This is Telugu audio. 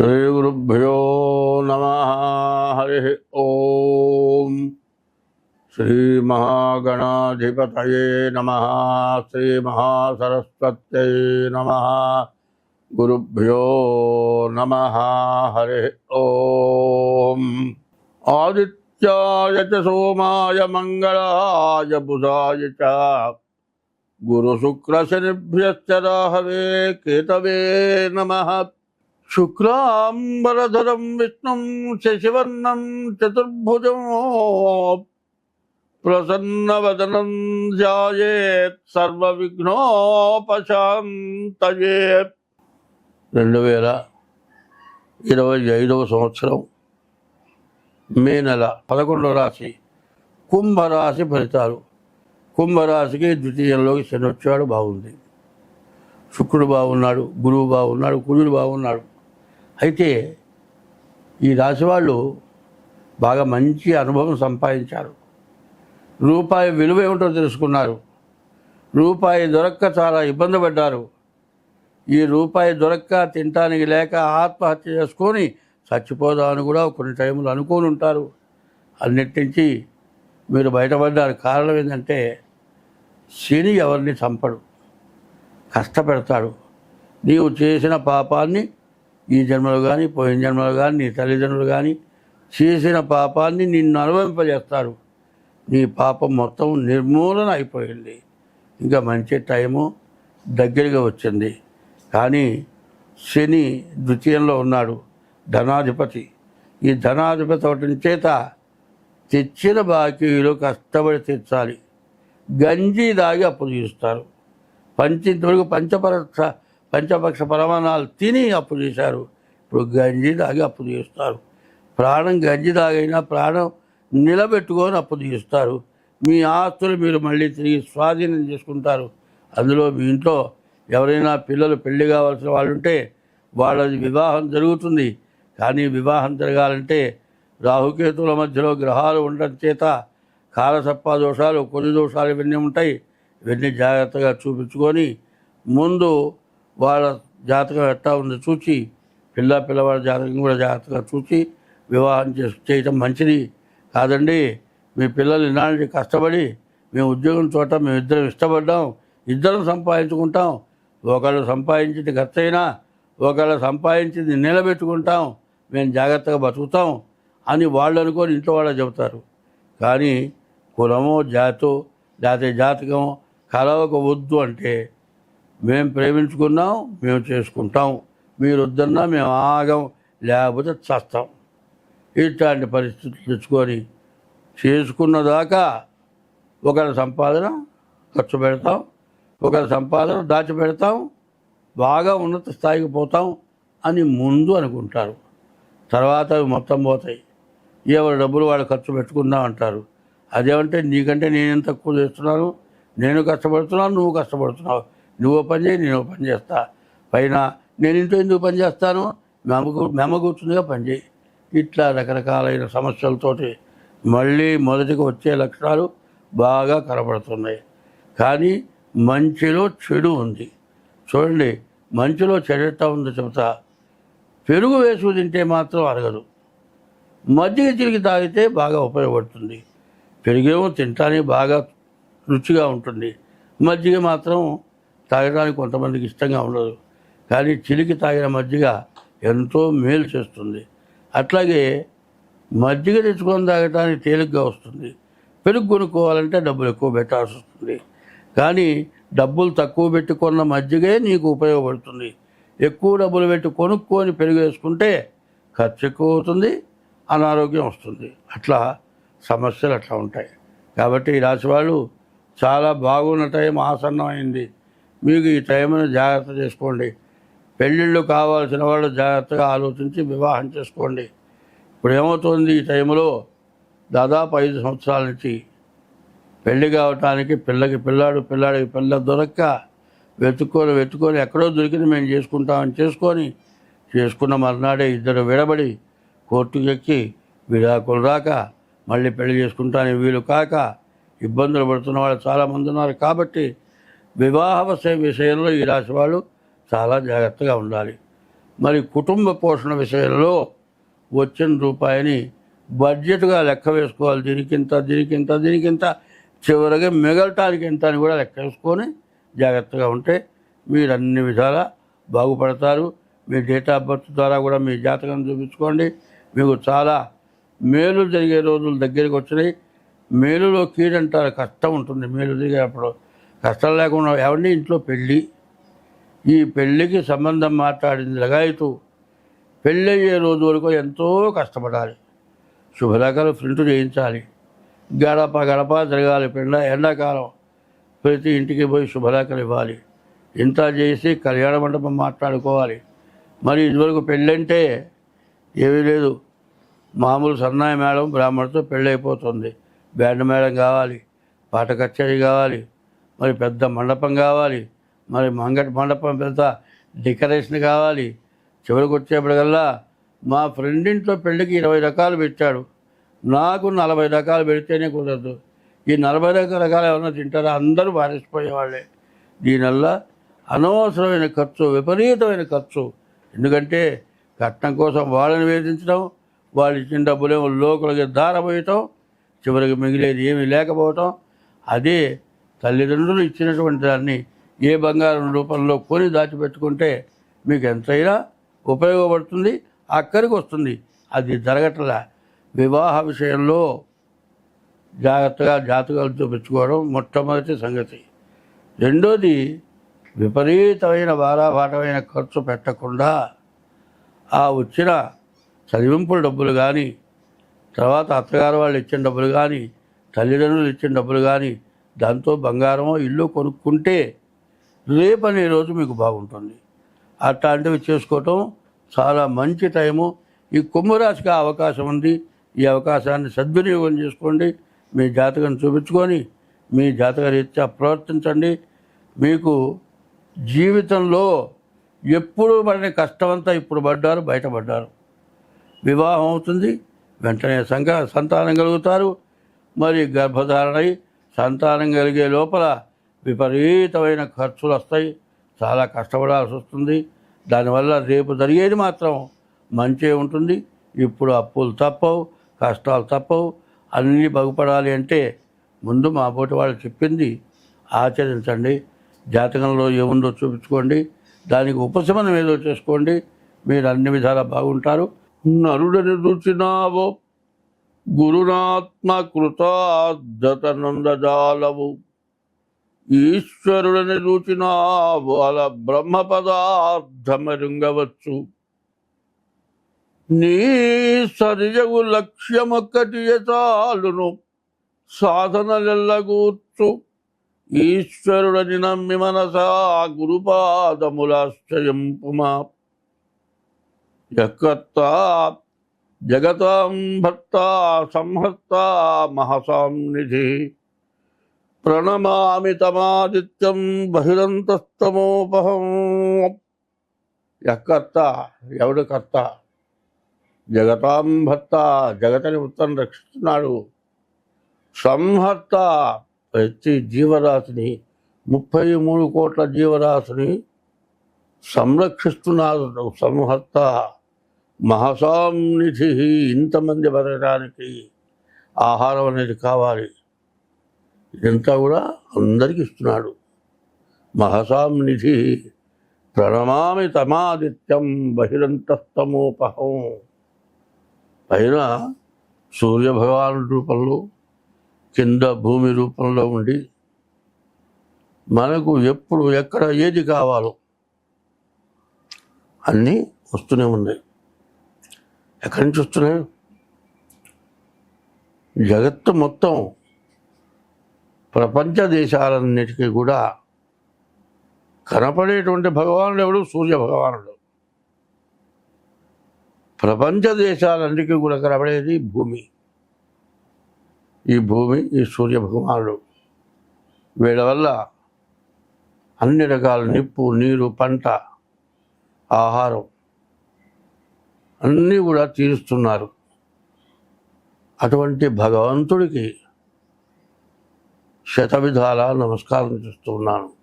శ్రీగురుభ్యో నమ హరి ఓం శ్రీమహాగణాధిపతయే నమ శ్రీమహాసరస్వత్యై నమ గురుభ్యో నమ హరి ఓం ఆదిత్యాయ చ సోమాయ మంగళాయ బుధాయ చ గురుశుక్రశనిభ్యశ్చ రాహవే కేతవే నమ శుక్లాంబరధరం విష్ణుం శశివర్ణం చతుర్భుజం ప్రసన్నవదనం ధ్యాయేత్ సర్వవిఘ్నోపశాంతయే రెండు వేల ఇరవై ఐదవ సంవత్సరం మే నెల పదకొండవ రాశి కుంభరాశి ఫలితాలు. కుంభరాశికి ద్వితీయంలోకి శని వచ్చాడు బాగుంది. శుక్రుడు బాగున్నాడు గురువు బాగున్నాడు కుజుడు బాగున్నాడు. అయితే ఈ రాశి వాళ్ళు బాగా మంచి అనుభవం సంపాదించారు. రూపాయి విలువ ఏమిటో తెలుసుకున్నారు. రూపాయి దొరక్క చాలా ఇబ్బంది పడ్డారు. ఈ రూపాయి దొరక్క తినటానికి లేక ఆత్మహత్య చేసుకొని చచ్చిపోదామని కూడా కొన్ని టైంలో అనుకోని ఉంటారు. అన్నిటించి మీరు బయటపడ్డారు. కారణం ఏంటంటే శని ఎవరిని చంపడు. కష్టపెడతాడు. నీవు చేసిన పాపాన్ని ఈ జన్మలో కానీ పోయిన జన్మలో కానీ నీ తల్లిదండ్రులు కానీ చేసిన పాపాన్ని నిన్ను అనుభవింపజేస్తారు. నీ పాపం మొత్తం నిర్మూలన అయిపోయింది. ఇంకా మంచి టైము దగ్గరగా వచ్చింది. కానీ శని ద్వితీయంలో ఉన్నాడు ధనాధిపతి. ఈ ధనాధిపతి ఒకటి చేత తెచ్చిన బాకీలు కష్టపడి తెచ్చాలి గంజి దాగి అప్పు తీరుస్తారు. పంచి ఇంతవరకు పంచపరక్ష పంచపక్ష పరమాణాలు తిని అప్పు చేశారు. ఇప్పుడు గంజి దాగి అప్పు తీస్తారు ప్రాణం గంజి దాగైనా ప్రాణం నిలబెట్టుకొని అప్పు తీస్తారు మీ ఆస్తులు మీరు మళ్ళీ తిరిగి స్వాధీనం చేసుకుంటారు. అందులో మీ ఇంట్లో ఎవరైనా పిల్లలు పెళ్ళి కావాల్సిన వాళ్ళు ఉంటే వాళ్ళది వివాహం జరుగుతుంది. కానీ వివాహం జరగాలంటే రాహుకేతుల మధ్యలో గ్రహాలు ఉండడం చేత కాలసప్ప దోషాలు కొన్ని దోషాలు ఇవన్నీ ఉంటాయి. ఇవన్నీ జాగ్రత్తగా చూపించుకొని ముందు వాళ్ళ జాతకం ఎట్టా ఉందో చూసి పిల్ల పిల్లవాడి జాతకం కూడా జాగ్రత్తగా చూసి వివాహం చేసి చేయటం మంచిది కాదండి. మీ పిల్లలు ఇలాంటి కష్టపడి మేము ఉద్యోగం చోట మేము ఇద్దరం ఇష్టపడ్డాం ఇద్దరం సంపాదించుకుంటాం. ఒకళ్ళు సంపాదించింది ఖర్చైనా ఒకళ్ళు సంపాదించింది నిలబెట్టుకుంటాం మేము జాగ్రత్తగా బతుకుతాం అని వాళ్ళు అనుకొని ఇంట్లో వాళ్ళు చెబుతారు. కానీ కులమో జాతో లేకపోతే జాతకం కలవక వద్దు అంటే మేము ప్రేమించుకున్నాం మేము చేసుకుంటాం. మీరు వద్దన్నా మేము ఆగం లేకపోతే చస్తాం. ఇట్లాంటి పరిస్థితులు తెచ్చుకొని చేసుకున్న దాకా ఒకరి సంపాదన ఖర్చు పెడతాం ఒకరి సంపాదన దాచిపెడతాం బాగా ఉన్నత స్థాయికి పోతాం అని ముందు అనుకుంటారు. తర్వాత అవి మొత్తం పోతాయి. ఎవరి డబ్బులు వాళ్ళు ఖర్చు పెట్టుకుందాం అంటారు. అదేమంటే నీకంటే నేనేం తక్కువ చేస్తున్నాను? నేను కష్టపడుతున్నాను నువ్వు కష్టపడుతున్నావు. నువ్వు పని చేయి నేను పని చేస్తా. పైన నేను ఇంట్లో ఎందుకు పని చేస్తాను? మెమ మెమ్మ కూర్చుందిగా పని చేయి. ఇట్లా రకరకాలైన సమస్యలతోటి మళ్ళీ మొదటికి వచ్చే లక్షణాలు బాగా కనబడుతున్నాయి. కానీ మంచిలో చెడు ఉంది. చూడండి మంచిలో చెడు ఎట్టా ఉందో చెబుతా. పెరుగు వేసుకు తింటే మాత్రం అరగదు. మజ్జిగ తిరిగి తాగితే బాగా ఉపయోగపడుతుంది. పెరుగేమో తింటానే బాగా రుచిగా ఉంటుంది. మజ్జిగ మాత్రం తాగడానికి కొంతమందికి ఇష్టంగా ఉండదు. కానీ చిలికి తాగిన మజ్జిగ ఎంతో మేలు చేస్తుంది. అట్లాగే మజ్జిగ తెచ్చుకొని తాగటానికి తేలిగ్గా వస్తుంది. పెరుగు కొనుక్కోవాలంటే డబ్బులు ఎక్కువ పెట్టాల్సి వస్తుంది. కానీ డబ్బులు తక్కువ పెట్టుకున్న మజ్జిగే నీకు ఉపయోగపడుతుంది. ఎక్కువ డబ్బులు పెట్టి కొనుక్కొని పెరుగు వేసుకుంటే ఖర్చు ఎక్కువ అవుతుంది అనారోగ్యం వస్తుంది. అట్లా సమస్యలు అట్లా ఉంటాయి. కాబట్టి ఈ రాశి వాళ్ళు చాలా బాగున్న టైం ఆసన్నమైంది. మీకు ఈ టైంను జాగ్రత్త చేసుకోండి. పెళ్ళిళ్ళు కావాల్సిన వాళ్ళు జాగ్రత్తగా ఆలోచించి వివాహం చేసుకోండి. ఇప్పుడు ఏమవుతుంది ఈ టైంలో దాదాపు ఐదు సంవత్సరాల నుంచి పెళ్ళి కావటానికి పిల్లకి పిల్లాడు పిల్లాడికి పిల్ల దొరక్క వెతుక్కొని వెతుక్కొని ఎక్కడో దొరికింది మేము చేసుకుంటామని చేసుకొని చేసుకున్న మర్నాడే ఇద్దరు విడబడి కోర్టుకు ఎక్కి విడాకులు రాక మళ్ళీ పెళ్ళి చేసుకుంటానికి వీలు కాక ఇబ్బందులు పడుతున్న వాళ్ళు చాలామంది ఉన్నారు. కాబట్టి వివాహ విషయంలో ఈ రాశి వాళ్ళు చాలా జాగ్రత్తగా ఉండాలి. మరి కుటుంబ పోషణ విషయంలో వచ్చిన రూపాయిని బడ్జెట్గా లెక్క వేసుకోవాలి. దీనికింత దీనికింత దీనికింత చివరిగా మిగలటానికి ఇంత అని కూడా లెక్క వేసుకొని జాగ్రత్తగా ఉంటే మీరు అన్ని విధాలా బాగుపడతారు. మీ డేట్ ఆఫ్ బర్త్ ద్వారా కూడా మీ జాతకం చూపించుకోండి. మీకు చాలా మేలు జరిగే రోజులు దగ్గరికి వచ్చినాయి. మేలులో కీడంటారు. కష్టం ఉంటుంది. మేలు జరిగేటప్పుడు కష్టం లేకుండా ఎవరిని ఇంట్లో పెళ్ళి? ఈ పెళ్ళికి సంబంధం మాట్లాడింది లగాయతూ. పెళ్ళయ్యే రోజు వరకు ఎంతో కష్టపడాలి. శుభలేఖలు ప్రింట్ చేయించాలి. గడప గడప జరగాలి పెండ ఎండాకాలం. ప్రతి ఇంటికి పోయి శుభలేఖలు ఇవ్వాలి. ఇంత చేసి కళ్యాణ మండపం మాట్లాడుకోవాలి. మరి ఇదివరకు పెళ్ళంటే ఏమీ లేదు. మామూలు సన్నాయి మేడం బ్రాహ్మణుడితో పెళ్ళి అయిపోతుంది బ్యాండ్ మేడం కావాలి. పాట కచేరీ కావాలి. మరి పెద్ద మండపం కావాలి. మరి మంగటి మండపం పెద్ద డెకరేషన్ కావాలి. చివరికి వచ్చేప్పటికల్లా మా ఫ్రెండ్ ఇంట్లో పెళ్ళికి ఇరవై రకాలు పెట్టాడు. నాకు నలభై రకాలు పెడితేనే కుదరదు. ఈ నలభై రకాల రకాలు ఏమన్నా తింటారా? అందరూ పారిసిపోయేవాళ్ళే. దీనివల్ల అనవసరమైన ఖర్చు విపరీతమైన ఖర్చు. ఎందుకంటే కట్నం కోసం వాళ్ళని వేధించడం వాళ్ళు ఇచ్చిన డబ్బులేమో లోకులకి దారపోయటం చివరికి మిగిలేది ఏమీ లేకపోవటం. అదే తల్లిదండ్రులు ఇచ్చినటువంటి దాన్ని ఏ బంగారం రూపంలో కొని దాచిపెట్టుకుంటే మీకు ఎంతైనా ఉపయోగపడుతుంది అక్కడికి వస్తుంది. అది జరగట్లా. వివాహ విషయంలో జాగ్రత్తగా జాతకాలు చూపించుకోవడం మొట్టమొదటి సంగతి. రెండోది విపరీతమైన వారాపాటమైన ఖర్చు పెట్టకుండా ఆ వచ్చిన చదివింపుల డబ్బులు కానీ తర్వాత అత్తగారు వాళ్ళు ఇచ్చిన డబ్బులు కానీ తల్లిదండ్రులు ఇచ్చిన డబ్బులు కానీ దాంతో బంగారమో ఇల్లు కొనుక్కుంటే రేపనే రోజు మీకు బాగుంటుంది. అట్లాంటివి చేసుకోవటం చాలా మంచి టైము. ఈ కుంభరాశికి ఆ అవకాశం ఉంది. ఈ అవకాశాన్ని సద్వినియోగం చేసుకోండి. మీ జాతకం చూపించుకొని మీ జాతక రీత్యా ప్రవర్తించండి. మీకు జీవితంలో ఎప్పుడు పడిన కష్టమంతా ఇప్పుడు పడ్డారు బయటపడ్డారు వివాహం అవుతుంది. వెంటనే సంఘ సంతానం కలుగుతారు. మరి గర్భధారణై సంతానం కలిగే లోపల విపరీతమైన ఖర్చులు వస్తాయి. చాలా కష్టపడాల్సి వస్తుంది. దానివల్ల రేపు జరిగేది మాత్రం మంచే ఉంటుంది. ఇప్పుడు అప్పులు తప్పవు కష్టాలు తప్పవు. అన్నీ బాగుపడాలి అంటే ముందు మా పోటీ వాళ్ళు చెప్పింది ఆచరించండి. జాతకంలో ఏముందో చూపించుకోండి. దానికి ఉపశమనం ఏదో చేసుకోండి. మీరు అన్ని విధాలా బాగుంటారు. నరుడని రుచినావో గురునాత్మ కృతార్థతనందజాలవు ఈశ్వరుడని రుచినావు అలా బ్రహ్మ పదార్థమరుంగవచ్చు నీ సరిజగు లక్ష్యమొక్కటి చాలును సాధనలెల్లగూర్చు. ఈశ్వరుడని నమ్మి మనసా గురుపాదములాశ్రయంపుమా. ఎక్కత్తా జగతాం భర్త సంహర్త మహసాం నిధి. ప్రణమామి తమాదిత్యం బహిరంతస్తమోపహం. ఎక్కర్త ఎవడు కర్త? జగతాం భర్త జగతని ఉత్తరం రక్షిస్తున్నాడు. సంహర్త ప్రతి జీవరాశిని ముప్పై మూడు కోట్ల జీవరాశిని సంరక్షిస్తున్నాడు సంహర్త. మహాసాన్నిధి ఇంతమంది బతకడానికి ఆహారం అనేది కావాలి. ఇదంతా కూడా అందరికి ఇస్తున్నాడు. మహసాం ప్రణమామి తమాదిత్యం బహిరంతస్తమోపహం. పైన సూర్యభగవాను రూపంలో కింద భూమి రూపంలో ఉండి మనకు ఎప్పుడు ఎక్కడ ఏది కావాలో అన్నీ వస్తూనే ఉన్నాయి. ఎక్కడి నుంచి వస్తున్నాయి? జగత్తు మొత్తం ప్రపంచ దేశాలన్నిటికీ కూడా కనపడేటువంటి భగవానుడు ఎవడు? సూర్య భగవానుడు. ప్రపంచ దేశాలన్నిటికీ కూడా కనపడేది భూమి. ఈ భూమి ఈ సూర్య భగవానుడు. వీళ్ళ వల్ల అన్ని రకాల నిప్పు నీరు పంట ఆహారం అన్నీ కూడా తీరుస్తున్నారు. అటువంటి భగవంతుడికి శతవిధాల నమస్కారం చేస్తున్నాను